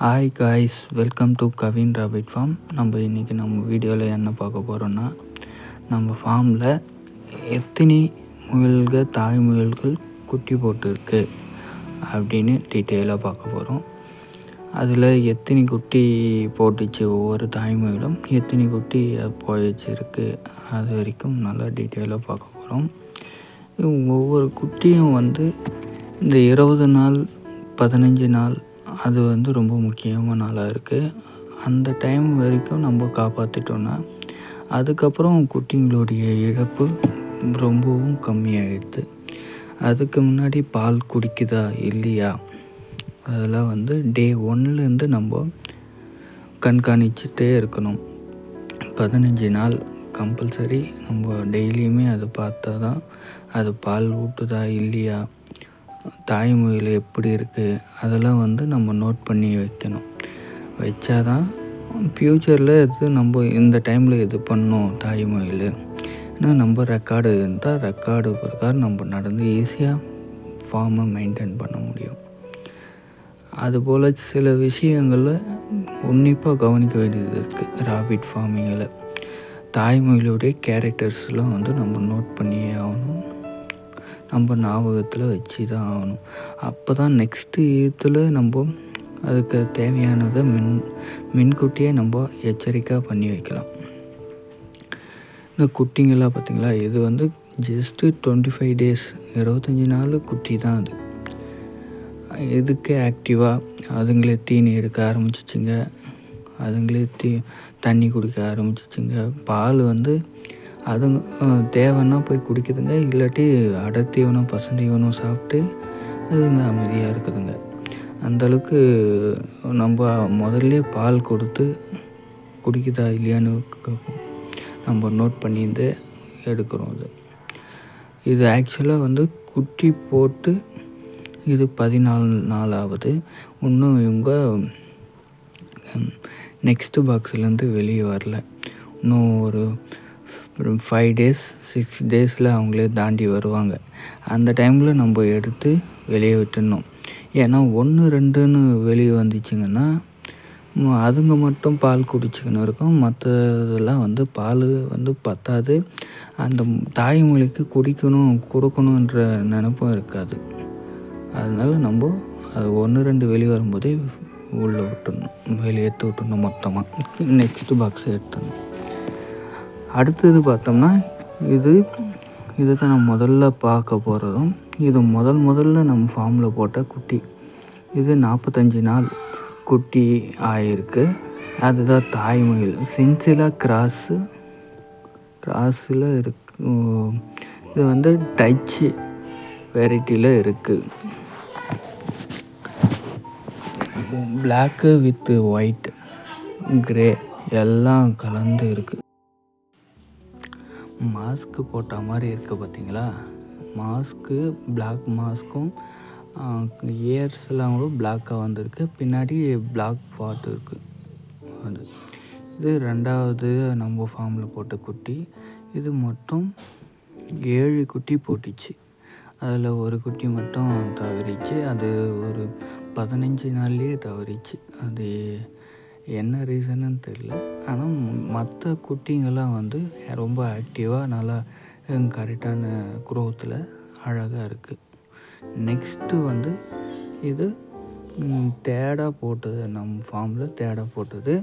Hi guys welcome to Kavin rabbit farm நம்ம இன்றைக்கி நம்ம வீடியோவில் என்ன பார்க்க போகிறோன்னா நம்ம ஃபார்மில் எத்தனை முயல்கள் தாய் முயல்கள் குட்டி போட்டிருக்கு அப்படின்னு டீட்டெயிலாக பார்க்க போகிறோம் அதில் எத்தனை குட்டி போட்டுச்சு ஒவ்வொரு தாய் முயலும் எத்தனை குட்டி போயிடுச்சிருக்கு அது வரைக்கும் நல்லா டீட்டெயிலாக பார்க்க போகிறோம் ஒவ்வொரு குட்டியும் வந்து இந்த இருபது நாள் பதினஞ்சு நாள் அது வந்து ரொம்ப முக்கியமான நாளாக இருக்குது அந்த டைம் வரைக்கும் நம்ம காப்பாற்றிட்டோன்னா அதுக்கப்புறம் குட்டிங்களுடைய இழப்பு ரொம்பவும் கம்மியாகிடுது அதுக்கு முன்னாடி பால் குடிக்குதா இல்லையா? அதெல்லாம் வந்து டே ஒன்லேருந்து நம்ம கண்காணிச்சுட்டே இருக்கணும். பதினஞ்சு நாள் கம்பல்சரி நம்ம டெய்லியுமே அதை பார்த்தா தான் அது பால் ஊட்டுதா இல்லையா? தாய்மொழியில் எப்படி இருக்குது அதெல்லாம் வந்து நம்ம நோட் பண்ணி வைக்கணும். வைச்சா தான் ஃப்யூச்சரில் இது நம்ம இந்த டைமில் இது பண்ணோம் தாய்மொழியில். ஏன்னா நம்ம ரெக்கார்டு இருந்தால் ரெக்கார்டு பிரகாரம் நம்ம நடந்து ஈஸியாக ஃபார்மை மெயின்டைன் பண்ண முடியும். அதுபோல் சில விஷயங்களில் உன்னிப்பாக கவனிக்க வேண்டியது இருக்குது ராபிட் ஃபார்மிங்கில் தாய்மொழியுடைய கேரக்டர்ஸ்லாம் வந்து நம்ம நோட் பண்ணியே நம்ம ஞாபகத்தில் வச்சு தான் ஆகணும். அப்போ தான் நெக்ஸ்ட்டு இதில் நம்ம அதுக்கு தேவையானதை மின் மின்கூட்டியே நம்ம எச்சரிக்கையாக பண்ணி வைக்கலாம். இந்த குட்டிங்கெல்லாம் பார்த்திங்களா இது வந்து ஜஸ்ட்டு டுவெண்ட்டி ஃபைவ் டேஸ் இருபத்தஞ்சி நாள் குட்டி தான் அது. இதுக்கு ஆக்டிவாக அதுங்களே தீனி எடுக்க ஆரம்பிச்சிச்சுங்க. அதுங்களே தீ தண்ணி குடிக்க ஆரம்பிச்சிச்சுங்க. பால் வந்து அதுங்க தேவைன்னா போய் குடிக்குதுங்க. இல்லாட்டி அடத்தீவனம் பசுந்தீவனம் சாப்பிட்டு அதுங்க அமைதியாக இருக்குதுங்க. அந்தளவுக்கு நம்ம முதல்ல பால் கொடுத்து குடிக்குதா இல்லையான்னு நம்ம நோட் பண்ணியிருந்து எடுக்கிறோம் அது. இது ஆக்சுவலாக வந்து குட்டி போட்டு இது பதினாலு நாள் ஆகுது. இன்னும் இவங்க நெக்ஸ்ட்டு பாக்ஸ்லேருந்து வெளியே வரல. இன்னும் ஒரு ஃபைவ் டேஸ் சிக்ஸ் டேஸில் அவங்களே தாண்டி வருவாங்க. அந்த டைமில் நம்ம எடுத்து வெளியே விட்டுடணும் ஏன்னா ஒன்று ரெண்டுன்னு வெளியே வந்துச்சுங்கன்னா அதுங்க மட்டும் பால் குடிச்சிக்கின்னு இருக்கும். மற்றதெல்லாம் வந்து பால் வந்து பத்தாது. அந்த தாய்மொழிக்கு குடிக்கணும் கொடுக்கணுன்ற நினப்பும் இருக்காது. அதனால் நம்ம அது ஒன்று ரெண்டு வெளியே வரும்போதே உள்ளே விட்டுடணும் வெளியே எடுத்து விட்டுணும் மொத்தமாக நெக்ஸ்ட்டு பாக்ஸை எடுத்துடணும். அடுத்தது பார்த்தோம்னா இது இதை தான் நம்ம முதல்ல பார்க்க போகிறதும் இது முதல் முதல்ல நம்ம ஃபார்மில் போட்ட குட்டி. இது நாற்பத்தஞ்சு நாள் குட்டி ஆயிருக்கு. அதுதான் தாய்மொழி சென்சிலா கிராஸு கிராஸில் இருக்கு இது வந்து டச்சு வெரைட்டியில் இருக்குது பிளாக்கு வித்து ஒயிட் கிரே எல்லாம் கலந்து இருக்குது மாஸ்க்கு போட்ட மாதிரி இருக்குது பார்த்தீங்களா? மாஸ்க்கு பிளாக் மாஸ்க்கும் இயர்ஸ்லாம் கூட பிளாக்காக வந்திருக்கு. பின்னாடி பிளாக் பாட் இருக்குது அது. இது ரெண்டாவது நம்ம ஃபார்மில் போட்ட குட்டி. இது மொத்தம் ஏழு குட்டி போட்டுச்சு. அதில் ஒரு குட்டி மட்டும் தவறிச்சு. அது ஒரு பதினஞ்சு நாள்லேயே தவறிச்சு. அது என்ன ரீசனுன்னு தெரில ஆனால் மற்ற குட்டிங்கெல்லாம் வந்து ரொம்ப ஆக்டிவாக நல்லா கரெக்டான குரோத்தில் அழகாக இருக்குது நெக்ஸ்ட்டு வந்து இது தேடாக போட்டது. நம்ம ஃபார்மில் தேடா போட்டது.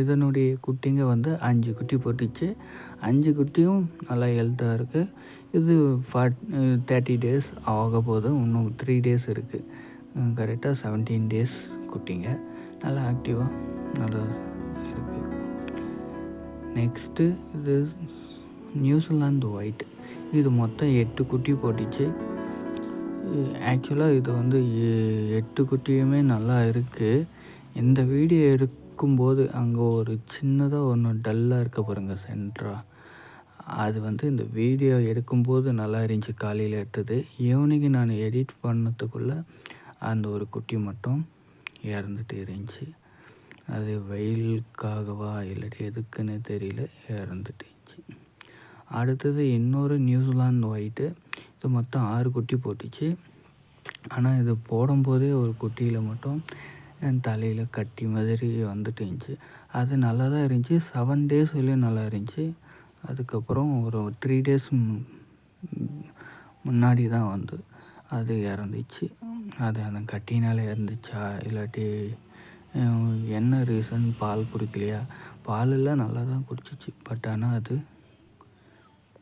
இதனுடைய குட்டிங்க வந்து அஞ்சு குட்டி போட்டுச்சு. அஞ்சு குட்டியும் நல்லா ஹெல்த்தாக இருக்குது இது ஃபார்ட் தேர்ட்டி டேஸ் ஆக போதும் இன்னும் த்ரீ டேஸ் இருக்குது கரெக்டாக செவன்டீன் டேஸ் குட்டிங்க. நல்லா ஆக்டிவாக நல்லா இருக்குது நெக்ஸ்ட்டு இது நியூசிலாந்து ஒயிட் இது மொத்தம் எட்டு குட்டி போட்டுச்சு. ஆக்சுவலாக இது வந்து எட்டு குட்டியுமே நல்லா இருக்குது இந்த வீடியோ எடுக்கும்போது அங்கே ஒரு சின்னதாக ஒன்று டல்லாக இருக்க பாருங்கள் சென்ட்ரா அது வந்து இந்த வீடியோ எடுக்கும்போது நல்லா இருந்துச்சு காலையில் எடுத்தது. ஈவினிங் நான் எடிட் பண்ணதுக்குள்ளே அந்த ஒரு குட்டி மட்டும் இறந்துட்டு இருந்துச்சு. அது வெயிலுக்காகவா இல்லாட்டி எதுக்குன்னு தெரியல இறந்துட்டு இருந்துச்சு. அடுத்தது இன்னொரு நியூசிலாந்து ஒயிட்டு. இது மொத்தம் ஆறு குட்டி போட்டுச்சு. ஆனால் இது போடும்போதே ஒரு குட்டியில் மட்டும் என் தலையில் கட்டி மாதிரி வந்துட்டு இருந்துச்சு. அது நல்லா தான் இருந்துச்சு. செவன் டேஸ் வரையும் நல்லா இருந்துச்சு. அதுக்கப்புறம் ஒரு த்ரீ டேஸ் முன்னாடி தான் வந்து அது இறந்துச்சு. அது அந்த கட்டினால் இறந்துச்சா இல்லாட்டி என்ன ரீசன் பால் குடிக்கலையா? பாலெல்லாம் நல்லா தான் குடிச்சிச்சு. பட் ஆனால் அது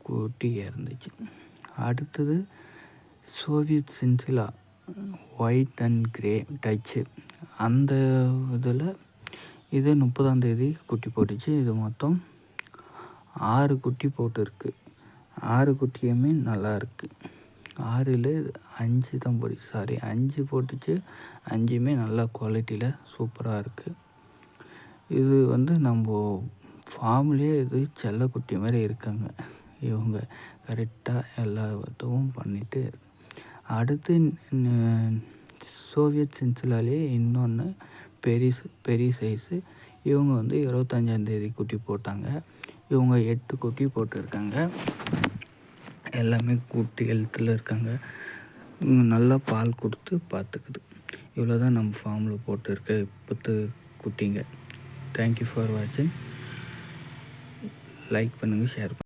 கூட்டி இறந்துச்சு அடுத்தது Soviet chinchilla white and grey Dutch அந்த இதில் இது முப்பதாம் தேதி குட்டி போட்டுச்சு. இது மொத்தம் ஆறு குட்டி போட்டிருக்கு. ஆறு குட்டியுமே நல்லா இருக்குது ஆறில் அஞ்சு தான் போட்டுச்சு சாரி அஞ்சு போட்டுச்சு. அஞ்சுமே நல்லா குவாலிட்டியில் சூப்பராக இருக்குது இது வந்து நம்ம ஃபார்ம்லேயே இது செல்லக்குட்டி மாதிரி இருக்காங்க. இவங்க கரெக்டாக எல்லா பண்ணிட்டு இருக்கு. அடுத்து சோவியத் சென்சிலாலே இன்னொன்று பெரிய பெரிய சைஸு இவங்க வந்து இருபத்தஞ்சாந்தேதி குட்டி போட்டாங்க. இவங்க எட்டு குட்டி போட்டிருக்காங்க. எல்லாமே குட்டி ஹெல்த்தில் இருக்காங்க. நல்லா பால் கொடுத்து பார்த்துக்குது இவ்வளோ தான் நம்ம ஃபார்மில் போட்டிருக்க. இப்போத்து குட்டிங்க. தேங்க்யூ ஃபார் வாட்சிங் லைக் பண்ணுங்கள் ஷேர் பண்ணுங்கள்